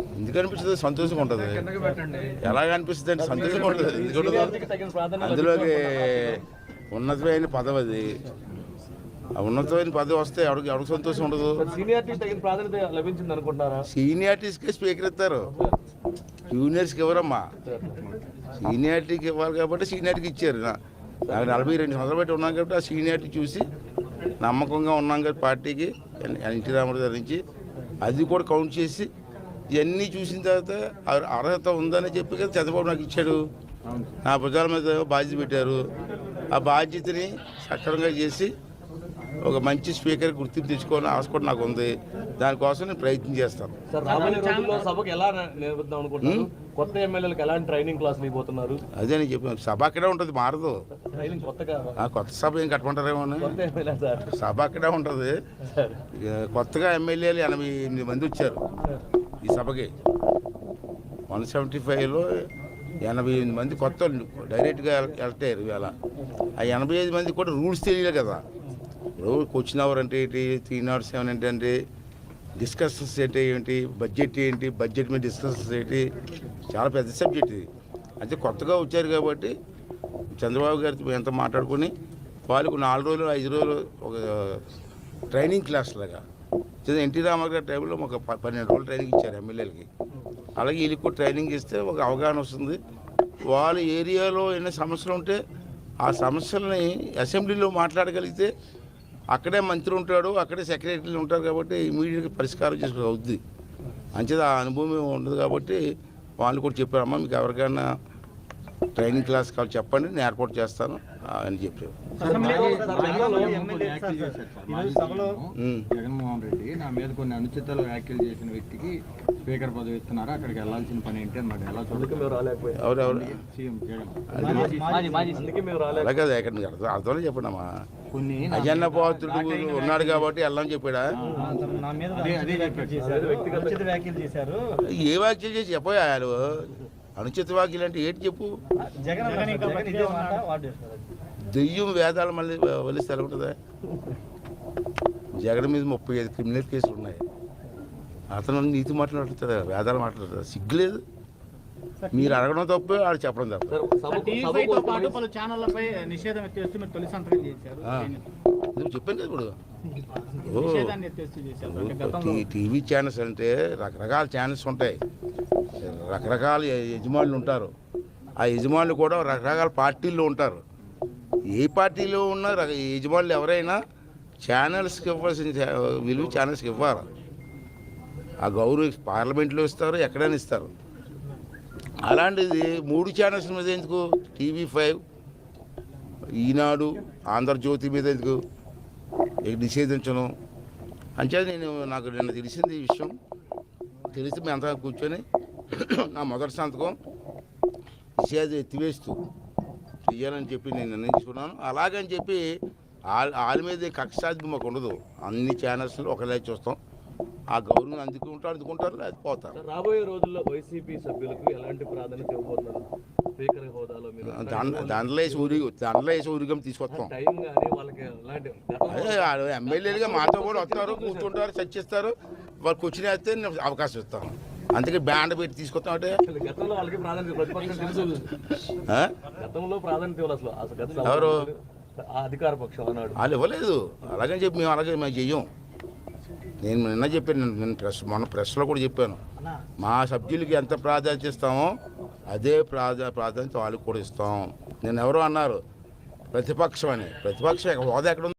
ఎందుకు అనిపిస్తుంది సంతోషంగా ఉంటుంది. ఎలాగ అనిపిస్తుంది అంటే సంతోషంగా ఉంటుంది. ఎందుకు ఉండదు? సీనియారిటీకి తగిన ప్రాధాన్యత అందులోకి ఉన్నతమైన పదవి అది. ఆ ఉన్నతమైన పదవి వస్తే ఎవరికి ఎవరికి సంతోషం ఉండదు? సీనియారిటీస్కే స్పీకర్ ఇస్తారు. జూనియర్స్కి ఎవరమ్మా? సీనియారిటీకి ఇవ్వాలి కాబట్టి సీనియారిటీకి ఇచ్చారు. నా- నాకు నలభై రెండు సంవత్సరాలు బట్టి ఉన్నాం కాబట్టి ఆ సీనియారిటీ చూసి నమ్మకంగా ఉన్నాం కాబట్టి పార్టీకి. ఎన్- ఎన్టీ రామారావు గారి నుంచి. అది కూడా కౌంట్ చేసి ఇవన్నీ చూసిన తర్వాత అర్- అర్హత ఉందని చెప్పి కదా చంద్రబాబు నాకు ఇచ్చాడు. నా భుజాల మీద బాధ్యత పెట్టారు. ఆ బాధ్యతని సక్రమంగా చేసి ఒక మంచి స్పీకర్ గుర్తింపు తెచ్చుకోవాలని ఆశ కూడా నాకు ఉంది. దానికోసం నేను ప్రయత్నం చేస్తాను. కొత్త ఎమ్మెల్యేలకు ఎలాంటి ట్రైనింగ్ ఇవ్వబోతున్నారు? అదే నేను చెప్పాను సభ అక్కడే ఉంటుంది మారదు. ట్రైనింగ్ కొత్తగా ఆ కొత్త సభ ఏం కట్టమంటారేమో అని. కొత్త ఎమ్మెల్యే సార్. సభ అక్కడే ఉంటుంది. కొత్తగా ఎమ్మెల్యేలు ఎనభై ఎనిమిది మంది వచ్చారు. ఈ సభకి. వన్ సెవెంటీ ఫైవ్లో ఎనభై ఎనిమిది మంది కొత్త డైరెక్ట్గా ఎలక్ట్ అయ్యారు ఇవాళ. ఆ ఎనభై ఐదు మంది కూడా రూల్స్ తెలియలే కదా. ఇప్పుడు క్వశ్చన్ అవర్ అంటే ఏంటి? త్రీ నాట్ సెవెన్ అంటే ఏంటి? డిస్కషన్స్ ఏంటి ఏంటి? బడ్జెట్ ఏంటి? బడ్జెట్ మీద డిస్కషన్స్ ఏంటి? చాలా పెద్ద సబ్జెక్ట్ ఇది. అంటే కొత్తగా వచ్చారు కాబట్టి చంద్రబాబు గారితో ఎంత మాట్లాడుకొని వాళ్ళకు నాలుగు రోజులు ఐదు రోజులు ఒక ట్రైనింగ్ క్లాస్ లాగా ఎన్టీ రామారావు గారి టైంలో ఒక పన్నెండు రోజులు ట్రైనింగ్ ఇచ్చారు ఎమ్మెల్యేలకి. అలాగే వీళ్ళకి కూడా ట్రైనింగ్ ఇస్తే ఒక అవగాహన వస్తుంది. వాళ్ళ ఏరియాలో ఎన్ని సమస్యలు ఉంటే ఆ సమస్యల్ని అసెంబ్లీలో మాట్లాడగలిగితే అక్కడే మంత్రి ఉంటాడు అక్కడే సెక్రటరీలు ఉంటారు కాబట్టి ఇమీడియట్గా పరిష్కారం చేసుకోవద్ది అంచేది ఆ అనుభవం ఉండదు కాబట్టి వాళ్ళు కూడా చెప్పారమ్మా మీకు ఎవరికైనా ట్రైనింగ్ క్లాస్ కావాలి చెప్పండి నేను ఏర్పాటు చేస్తాను అని చెప్పారు. ఉమ్. జగన్మోహన్ రెడ్డి నా మీద కొన్ని అనుచితాలు వ్యాఖ్యలు చేసిన వ్యక్తికి స్పీకర్ పదవి ఇస్తున్నారు అక్కడికి వెళ్ళాల్సిన పని ఏంటి అన్నాడు. ఎలా అందుకే చూడదు మేము రాలేకపోయాం ఎవరెవరు సీఎం జగన్. అందుకే మేము రాలేకపోయాం అలా కదా ఎక్కడ అర్థం చెప్పండి అమ్మా కొన్ని అజన్న పాత్రుడు ఉన్నాడు కాబట్టి వెళ్ళని చెప్పాడా? ఏ వ్యాఖ్యలు చేసి చెప్పారు అనుచిత వ్యాఖ్యలు అంటే ఏంటి చెప్పు? దెయ్యం వేదాలు మళ్ళీ వలిస్తే ఎలా ఉంటుందా? జగన్ మీద ముప్పై ఐదు క్రిమినల్ కేసులు ఉన్నాయి. అతను నీతి మాట్లాడుతాడు వేదాలు మాట్లాడతాడు సిగ్గులేదు. మీరు అడగడం తప్పే వాడు చెప్పడం తప్ప. చెప్పాను కదా ఇప్పుడు? టీవీ ఛానల్స్ అంటే రకరకాల ఛానల్స్ ఉంటాయి. రకరకాల యజమానులు ఉంటారు. ఆ యజమానులు కూడా రకరకాల పార్టీల్లో ఉంటారు. ఏ పార్టీలో ఉన్న రక- యజమానులు ఎవరైనా ఛానల్స్కి ఇవ్వాల్సిన విలువ ఛానల్స్కి ఇవ్వాలి. ఆ గౌరవ పార్లమెంట్లో ఇస్తారు ఎక్కడైనా ఇస్తారు. అలాంటిది మూడు ఛానల్స్ మీద ఎందుకు? టీవీ ఫైవ్ ఈనాడు ఆంధ్రజ్యోతి మీద ఎందుకు? నిషేధించను. అంచేది నేను నాకు నిన్న తెలిసింది ఈ విషయం. తెలిసి మేము అంతా కూర్చొని నా మొదటి సంతకం నిషేధం ఎత్తివేస్తూ చెయ్యాలని చెప్పి నేను నిర్ణయించుకున్నాను. అలాగని చెప్పి వాళ్ళ మీద కక్షాది మాకు ఉండదు. అన్ని ఛానల్స్లో ఒకలే చూస్తాం. ఆ గౌరవం అందుకుంటారు అందుకుంటారు అది పోతారు. రాబోయే రోజుల్లో వైసీపీ సభ్యులకు ఎలాంటి ప్రాధాన్యత ఇవ్వబోతున్నారు? స్పీకర్ హోదాలో దాంట్లో వేసి ఊరి దాంట్లో వేసి ఊరిగం తీసుకొస్తాం. అదే ఎమ్మెల్యేలుగా మాతో కూడా వస్తారు కూర్చుంటారు చర్చిస్తారు. వాళ్ళు కూర్చుని వేస్తే అవకాశం ఇస్తాను. అందుకే బ్యాండ్ పెట్టి తీసుకొస్తాం అంటే ఎవరు? అధికార పక్షం వాళ్ళు ఇవ్వలేదు. అలాగని చెప్పి మేము అలాగే మేము చెయ్యం. నేను నిన్న చెప్పాను నేను- ప్రెస్ మొన్న ప్రెస్లో కూడా చెప్పాను. మా సభ్యులకి ఎంత ప్రాధాన్యత ఇస్తామో అదే ప్రాధా ప్రాధాన్యత వాళ్ళకి కూడా ఇస్తాం. నేను ఎవరో అన్నారు. ప్రతిపక్షం అని ప్రతిపక్షం హోదా ఎక్కడ ఉంది?